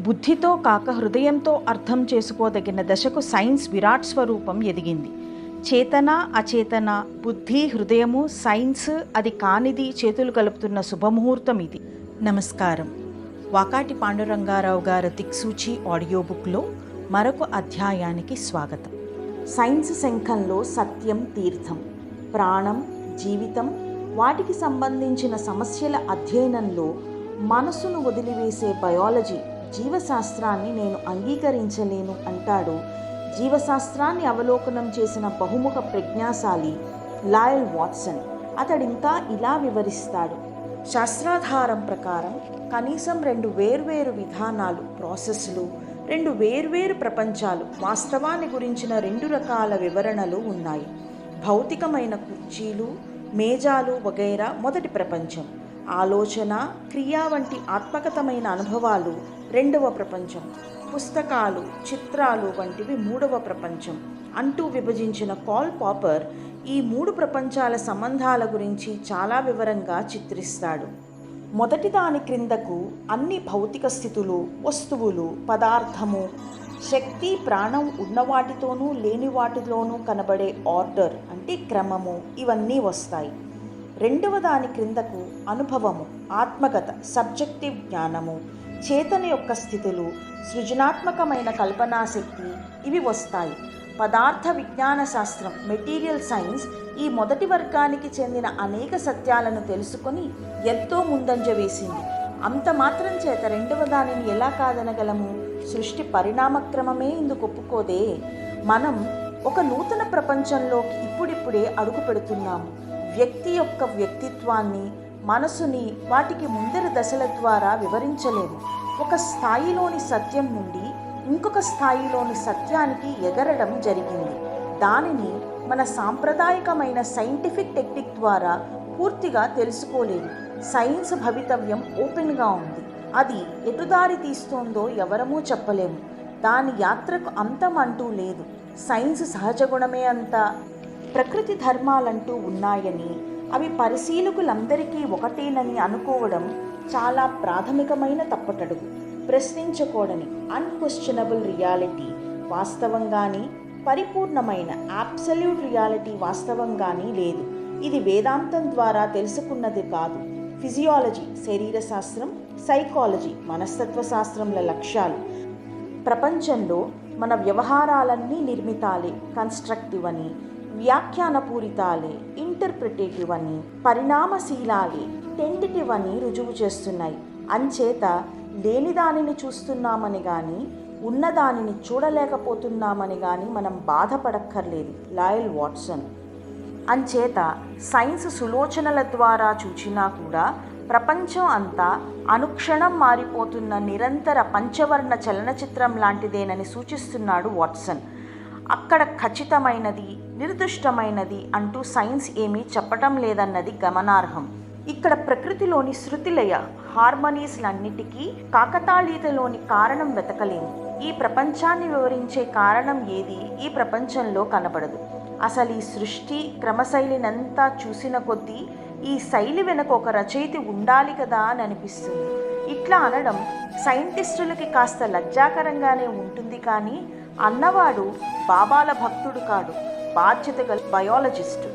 బుద్ధితో కాక హృదయంతో అర్థం చేసుకోదగిన దశకు సైన్స్ విరాట్ స్వరూపం ఎదిగింది. చేతన అచేతన బుద్ధి హృదయము సైన్స్ అది కానిది చేతులు కలుపుతున్న శుభముహూర్తం ఇది. నమస్కారం. వాకాటి పాండురంగారావు గారి దిక్సూచి ఆడియో బుక్లో మరొక అధ్యాయానికి స్వాగతం. సైన్స్ శంఖంలో సత్యం తీర్థం ప్రాణం జీవితం వాటికి సంబంధించిన సమస్యల అధ్యయనంలో మనసును వదిలివేసే బయాలజీ జీవశాస్త్రాన్ని నేను అంగీకరించలేను అంటాడు. జీవశాస్త్రాన్ని అవలోకనం చేసిన బహుముఖ ప్రజ్ఞాశాలి లాయల్ వాట్సన్. అతడింకా ఇలా వివరిస్తాడు. శాస్త్రాధారం ప్రకారం కనీసం రెండు వేర్వేరు విధానాలు ప్రాసెస్లు రెండు వేర్వేరు ప్రపంచాలు వాస్తవాన్ని గురించిన రెండు రకాల వివరణలు ఉన్నాయి. భౌతికమైన కుర్చీలు మేజాలు వగైరా మొదటి ప్రపంచం. ఆలోచన క్రియ వంటి ఆత్మగతమైన అనుభవాలు రెండవ ప్రపంచం. పుస్తకాలు చిత్రాలు వంటివి మూడవ ప్రపంచం. అంటూ విభజించిన కాల్ పాపర్ ఈ మూడు ప్రపంచాల సంబంధాల గురించి చాలా వివరంగా చిత్రిస్తాడు. మొదటి దాని క్రిందకు అన్ని భౌతిక స్థితులు వస్తువులు పదార్థము శక్తి ప్రాణం ఉన్నవాటితోనూ లేని వాటిలోనూ కనబడే ఆర్డర్ అంటే క్రమము ఇవన్నీ వస్తాయి. రెండవ దాని క్రిందకు అనుభవము ఆత్మగత సబ్జెక్టివ్ జ్ఞానము చేతన యొక్క స్థితులు సృజనాత్మకమైన కల్పనాశక్తి ఇవి వస్తాయి. పదార్థ విజ్ఞాన శాస్త్రం మెటీరియల్ సైన్స్ ఈ మొదటి వర్గానికి చెందిన అనేక సత్యాలను తెలుసుకొని ఎంతో ముందంజ వేసింది. అంత మాత్రం చేత రెండవ దానిని ఎలా కాదనగలము? సృష్టి పరిణామక్రమమే ఇందుకు ఒప్పుకోదే. మనం ఒక నూతన ప్రపంచంలోకి ఇప్పుడిప్పుడే అడుగు పెడుతున్నాము. వ్యక్తి యొక్క వ్యక్తిత్వాన్ని మనసుని వాటికి ముందరి దశల ద్వారా వివరించలేము. ఒక స్థాయిలోని సత్యం నుండి ఇంకొక స్థాయిలోని సత్యానికి ఎగరడం జరిగింది. దానిని మన సాంప్రదాయకమైన సైంటిఫిక్ టెక్నిక్ ద్వారా పూర్తిగా తెలుసుకోలేదు సైన్స్ భవితవ్యం ఓపెన్గా ఉంది. అది ఎటుదారి తీస్తోందో ఎవరమూ చెప్పలేము. దాని యాత్రకు అంతం అంటూ లేదు. సైన్స్ సహజ గుణమే అంతా. ప్రకృతి ధర్మాలంటూ ఉన్నాయని అవి పరిశీలకులందరికీ ఒకటేనని అనుకోవడం చాలా ప్రాథమికమైన తప్పటడుగు ప్రశ్నించకూడని అన్క్వశ్చనబుల్ రియాలిటీ వాస్తవంగాని పరిపూర్ణమైన అబ్సల్యూట్ రియాలిటీ వాస్తవంగాని లేదు. ఇది వేదాంతం ద్వారా తెలుసుకున్నది కాదు. ఫిజియాలజీ శరీర శాస్త్రం సైకాలజీ మనస్తత్వ శాస్త్రంల లక్ష్యాలు. ప్రపంచంలో మన వ్యవహారాలన్నీ నిర్మితాలే కన్స్ట్రక్టివ్ అని వ్యాఖ్యానపూరితాలే ఇంటర్ప్రిటేటివ్ అని పరిణామశీలాలి టెంటిటివ్ అని రుజువు చేస్తున్నాయి. అంచేత లేని దానిని చూస్తున్నామని కానీ ఉన్నదానిని చూడలేకపోతున్నామని కానీ మనం బాధపడక్కర్లేదు లాయల్ వాట్సన్. అంచేత సైన్స్ సులోచనల ద్వారా చూచినా కూడా ప్రపంచం అంతా అనుక్షణం మారిపోతున్న నిరంతర పంచవర్ణ చలనచిత్రం లాంటిదేనని సూచిస్తున్నాడు వాట్సన్. అక్కడ ఖచ్చితమైనది నిర్దిష్టమైనది అంటూ సైన్స్ ఏమీ చెప్పటం లేదన్నది గమనార్హం. ఇక్కడ ప్రకృతిలోని శృతిలయ హార్మనీస్లన్నిటికీ కాకతాళీతలోని కారణం వెతకలేము. ఈ ప్రపంచాన్ని వివరించే కారణం ఏది ఈ ప్రపంచంలో కనబడదు. అసలు ఈ సృష్టి క్రమశైలినంతా చూసిన కొద్దీ ఈ శైలి వెనక ఒక రచయిత ఉండాలి కదా అని అనిపిస్తుంది. ఇట్లా అనడం సైంటిస్టులకి కాస్త లజ్జాకరంగానే ఉంటుంది కానీ అన్నవాడు బాబాల భక్తుడు కాడు బాధ్యత గల బయాలజిస్టు.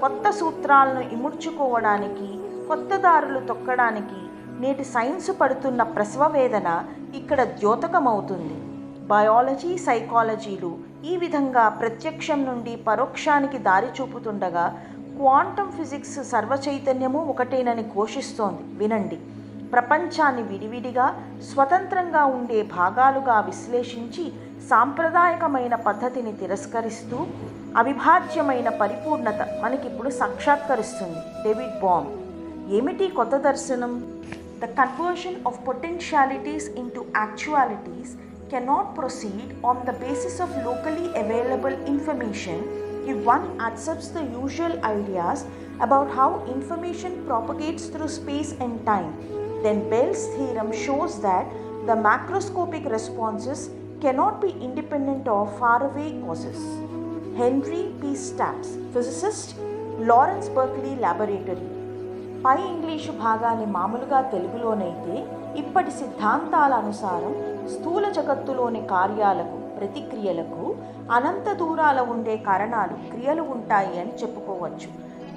కొత్త సూత్రాలను ఇముడ్చుకోవడానికి కొత్త దారులు తొక్కడానికి నేటి సైన్స్ పడుతున్న ప్రసవ వేదన ఇక్కడ ద్యోతకమవుతుంది. బయాలజీ సైకాలజీలు ఈ విధంగా ప్రత్యక్షం నుండి పరోక్షానికి దారి చూపుతుండగా క్వాంటం ఫిజిక్స్ సర్వచైతన్యము ఒకటేనని ఘోషిస్తోంది. వినండి. ప్రపంచాన్ని విడివిడిగా స్వతంత్రంగా ఉండే భాగాలుగా విశ్లేషించి సాంప్రదాయకమైన పద్ధతిని తిరస్కరిస్తూ అవిభాజ్యమైన పరిపూర్ణత మనకిప్పుడు సాక్షాత్కరిస్తుంది. David Bohm. ఏమిటి కొత్త దర్శనం? The conversion of potentialities into actualities cannot proceed on the basis of locally available information. ఈ one accepts the usual ideas about how information propagates through space and time. Then Bell's theorem shows that the macroscopic responses cannot be independent of faraway causes. Henry P. Stapps, physicist, Lawrence Berkeley Laboratory. పై English భాగాన్ని మామూలుగా తెలుగులోనైతే ఇప్పటి సిద్ధాంతాల అనుసారం స్థూల జగత్తులోని కార్యాలకు ప్రతిక్రియలకు అనంత దూరాల ఉండే కారణాలు క్రియలు ఉంటాయి అని చెప్పుకోవచ్చు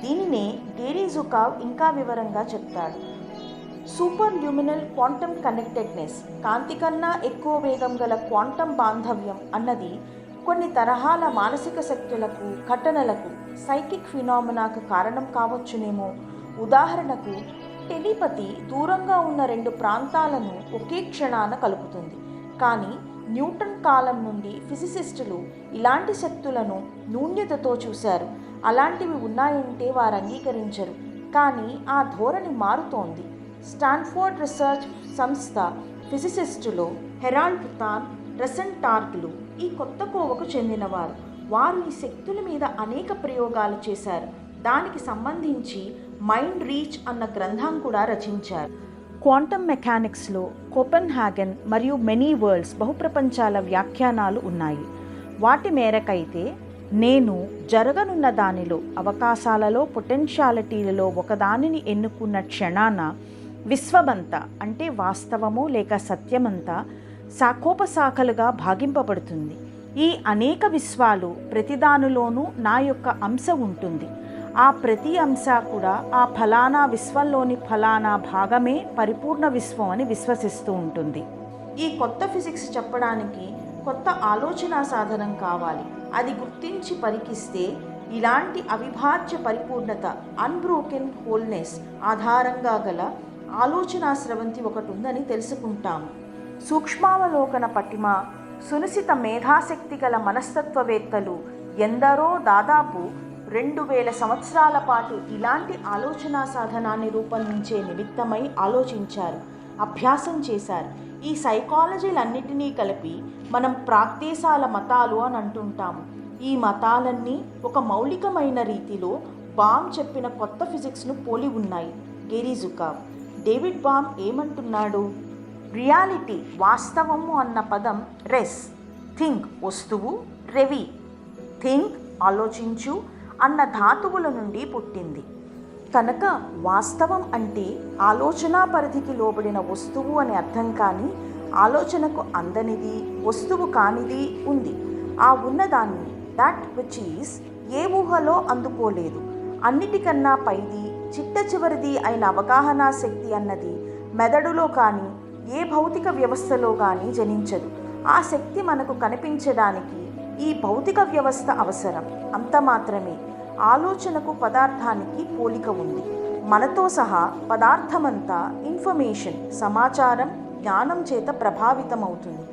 దీనినే గేరీ జుకావ్ ఇంకా వివరంగా చెప్తాడు సూపర్ ల్యూమినల్ క్వాంటమ్ కనెక్టెడ్నెస్ కాంతి కన్నా ఎక్కువ వేగం గల క్వాంటమ్ బాంధవ్యం అన్నది కొన్ని తరహాల మానసిక శక్తులకు ఘటనలకు సైకిక్ ఫినామినాకు కారణం కావచ్చునేమో. ఉదాహరణకు టెలిపతి దూరంగా ఉన్న రెండు ప్రాంతాలను ఒకే క్షణాన కలుపుతుంది. కానీ న్యూటన్ కాలం నుండి ఫిజిసిస్టులు ఇలాంటి శక్తులను నూన్యతతో చూశారు. అలాంటివి ఉన్నాయంటే వారు అంగీకరించరు కానీ ఆ ధోరణి మారుతోంది. స్టాన్ఫోర్డ్ రీసెర్చ్ సంస్థ ఫిజిసిస్టులు హెరాల్డ్ పుతాన్ రెసెంటార్గ్లు ఈ కొత్త కోవకు చెందినవారు. వారు ఈ శక్తుల మీద అనేక ప్రయోగాలు చేశారు. దానికి సంబంధించి మైండ్ రీచ్ అన్న గ్రంథం కూడా రచించారు. క్వాంటమ్ మెకానిక్స్లో కోపెన్ హ్యాగన్ మరియు మెనీ వరల్డ్స్ బహుప్రపంచాల వ్యాఖ్యానాలు ఉన్నాయి. వాటి మేరకైతే నేను జరగనున్న దానిలో అవకాశాలలో పొటెన్షియాలిటీలలో ఒకదానిని ఎన్నుకున్న క్షణాన విశ్వమంతా అంటే వాస్తవము లేక సత్యమంతా శాఖోపశాఖలుగా భాగింపబడుతుంది. ఈ అనేక విశ్వాలు ప్రతిదానిలోనూ నా యొక్క అంశ ఉంటుంది. ఆ ప్రతి అంశ కూడా ఆ ఫలానా విశ్వంలోని ఫలానా భాగమే పరిపూర్ణ విశ్వం అని విశ్వసిస్తూ ఉంటుంది. ఈ కొత్త ఫిజిక్స్ చెప్పడానికి కొత్త ఆలోచన సాధనం కావాలి. అది గుర్తించి పరికిస్తే ఇలాంటి అవిభాజ్య పరిపూర్ణత అన్బ్రోకెన్ హోల్నెస్ ఆధారంగా గల ఆలోచనా స్రవంతి ఒకటి ఉందని తెలుసుకుంటాము. సూక్ష్మావలోకన పటిమ సునిశిత మేధాశక్తి గల మనస్తత్వవేత్తలు ఎందరో దాదాపు రెండు వేల సంవత్సరాల పాటు ఇలాంటి ఆలోచనా సాధనాన్ని రూపొందించే నిమిత్తమై ఆలోచించారు అభ్యాసం చేశారు. ఈ సైకాలజీలన్నిటినీ కలిపి మనం ప్రాక్దేశాల మతాలు అని అంటుంటాము. ఈ మతాలన్నీ ఒక మౌలికమైన రీతిలో బామ్ చెప్పిన కొత్త ఫిజిక్స్ను పోలి ఉన్నాయి. గేరీ డేవిడ్ బామ్ ఏమంటున్నాడు? రియాలిటీ వాస్తవము అన్న పదం రెస్ థింక్ వస్తువు రెవి థింక్ ఆలోచించు అన్న ధాతువుల నుండి పుట్టింది. కనుక వాస్తవం అంటే ఆలోచనా పరిధికి లోబడిన వస్తువు అని అర్థం కానీ ఆలోచనకు అందనిది వస్తువు కానిది ఉంది. ఆ ఉన్నదాన్ని దట్ విచ్ ఈస్ ఏ ఊహలో అందుకోలేదు. అన్నిటికన్నా పైది చిట్ట చివరిది అయిన అవగాహన శక్తి అన్నది మెదడులో కానీ ఏ భౌతిక వ్యవస్థలో కానీ జనించదు. ఆ శక్తి మనకు కనిపించడానికి ఈ భౌతిక వ్యవస్థ అవసరం. అంత మాత్రమే. ఆలోచనకు పదార్థానికి పోలిక ఉంది. మనతో సహా పదార్థమంతా ఇన్ఫర్మేషన్ సమాచారం జ్ఞానం చేత ప్రభావితమవుతుంది.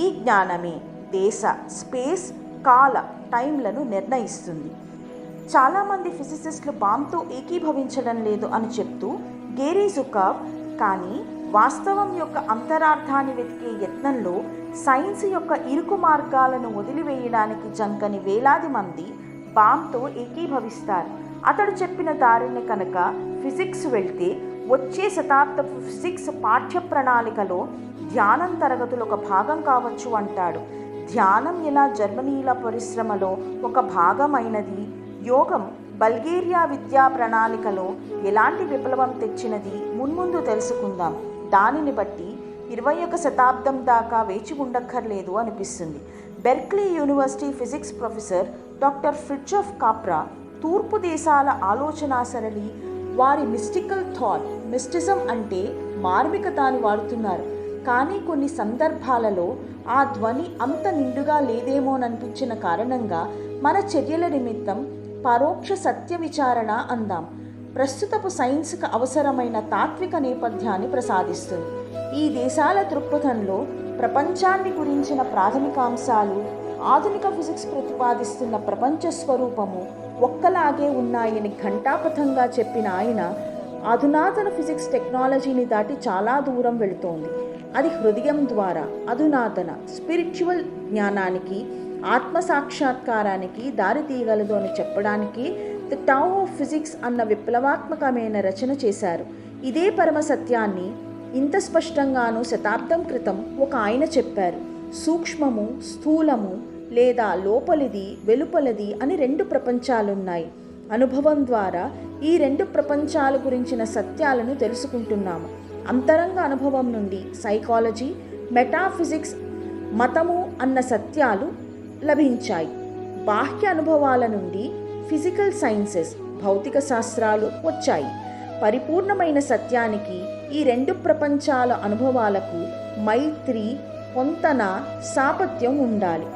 ఈ జ్ఞానమే దేశ స్పేస్ కాల టైంలను నిర్ణయిస్తుంది. చాలామంది ఫిజిసిస్టులు బాంబ్తో ఏకీభవించడం లేదు అని చెప్తూ గేరీ జుకావ్ కానీ వాస్తవం యొక్క అంతరార్థాన్ని వెతికే యత్నంలో సైన్స్ యొక్క ఇరుకు మార్గాలను వదిలివేయడానికి జంకని వేలాది మంది బామ్తో ఏకీభవిస్తారు. అతడు చెప్పిన దారిని కనుక ఫిజిక్స్ వెళ్తే వచ్చే శతాబ్దపు ఫిజిక్స్ పాఠ్య ప్రణాళికలో ధ్యానం తరగతులు ఒక భాగం కావచ్చు అంటాడు. ధ్యానం ఎలా జర్మనీల పరిశ్రమలో ఒక భాగమైనది? యోగం బల్గేరియా విద్యా ప్రణాళికలో ఎలాంటి విప్లవం తెచ్చినది మున్ముందు తెలుసుకుందాం. దానిని బట్టి ఇరవై ఒక శతాబ్దం దాకా వేచి ఉండక్కర్లేదు అనిపిస్తుంది. Berkeley university physics professor doctor Fritjof Capra తూర్పు దేశాల ఆలోచనా సరళి వారి మిస్టికల్ థాట్ మిస్టిజం అంటే మార్మికత అని వాడుతున్నారు. కానీ కొన్ని సందర్భాలలో ఆ ధ్వని అంత నిండుగా లేదేమోననిపించిన కారణంగా మన చర్యల నిమిత్తం పరోక్ష సత్య విచారణ అందాం. ప్రస్తుతపు సైన్స్కు అవసరమైన తాత్విక నేపథ్యాన్ని ప్రసాదిస్తుంది. ఈ దేశాల దృక్పథంలో ప్రపంచాన్ని గురించిన ప్రాథమికాంశాలు ఆధునిక ఫిజిక్స్ ప్రతిపాదిస్తున్న ప్రపంచ స్వరూపము ఒక్కలాగే ఉన్నాయని ఘంటాపథంగా చెప్పిన ఆయన అధునాతన ఫిజిక్స్ టెక్నాలజీని దాటి చాలా దూరం వెళుతోంది. అది హృదయం ద్వారా అధునాతన స్పిరిచువల్ జ్ఞానానికి ఆత్మ సాక్షాత్కారానికి దారితీయగలదు అని చెప్పడానికి ద టౌ ఆఫ్ ఫిజిక్స్ అన్న విప్లవాత్మకమైన రచన చేశారు. ఇదే పరమ సత్యాన్ని ఇంత స్పష్టంగానూ శతాబ్దం క్రితం ఒక ఆయన చెప్పారు. సూక్ష్మము స్థూలము లేదా లోపలిది వెలుపలది అని రెండు ప్రపంచాలున్నాయి. అనుభవం ద్వారా ఈ రెండు ప్రపంచాల గురించిన సత్యాలను తెలుసుకుంటున్నాము. అంతరంగ అనుభవం నుండి సైకాలజీ మెటాఫిజిక్స్ మతము అన్న సత్యాలు లభించాయి. బాహ్య అనుభవాల నుండి ఫిజికల్ సైన్సెస్ భౌతిక శాస్త్రాలు వచ్చాయి. పరిపూర్ణమైన సత్యానికి ఈ రెండు ప్రపంచాల అనుభవాలకు మైత్రి పొంతన సాపత్యం ఉండాలి.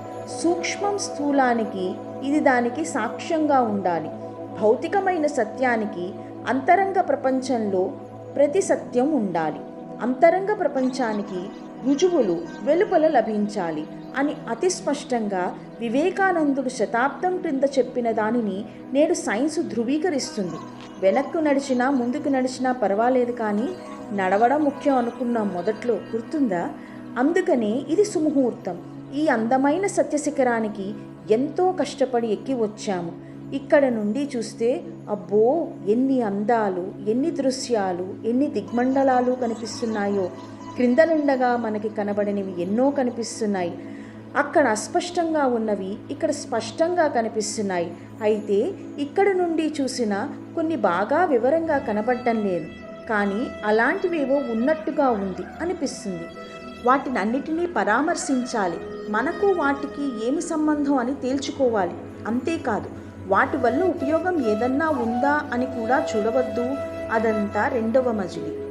సూక్ష్మం స్థూలానికి ఇది దానికి సాక్ష్యంగా ఉండాలి. భౌతికమైన సత్యానికి అంతరంగ ప్రపంచంలో ప్రతి సత్యం ఉండాలి. అంతరంగ ప్రపంచానికి రుజువులు వెలుపల లభించాలి అని అతి స్పష్టంగా వివేకానందుడు శతాబ్దం క్రింద చెప్పిన దానిని నేడు సైన్స్ ధృవీకరిస్తుంది. వెనక్కు నడిచినా ముందుకు నడిచినా పర్వాలేదు కానీ నడవడం ముఖ్యం అనుకున్న మొదట్లో గుర్తుందా? అందుకనే ఇది సుముహూర్తం. ఈ అందమైన సత్యశిఖరానికి ఎంతో కష్టపడి ఎక్కి వచ్చాము. ఇక్కడ నుండి చూస్తే అబ్బో ఎన్ని అందాలు ఎన్ని దృశ్యాలు ఎన్ని దిగ్మండలాలు కనిపిస్తున్నాయో. క్రింద నుండగా మనకి కనబడనివి ఎన్నో కనిపిస్తున్నాయి. అక్కడ అస్పష్టంగా ఉన్నవి ఇక్కడ స్పష్టంగా కనిపిస్తున్నాయి. అయితే ఇక్కడ నుండి చూసిన కొన్ని బాగా వివరంగా కనబడటం లేదు. కానీ అలాంటివేవో ఉన్నట్టుగా ఉంది అనిపిస్తుంది. వాటిని అన్నిటినీ పరామర్శించాలి. మనకు వాటికి ఏమి సంబంధం అని తేల్చుకోవాలి. అంతేకాదు వాటి వల్ల ఉపయోగం ఏదన్నా ఉందా అని కూడా చూడవద్దు. అదంతా రెండవ మజిలీ.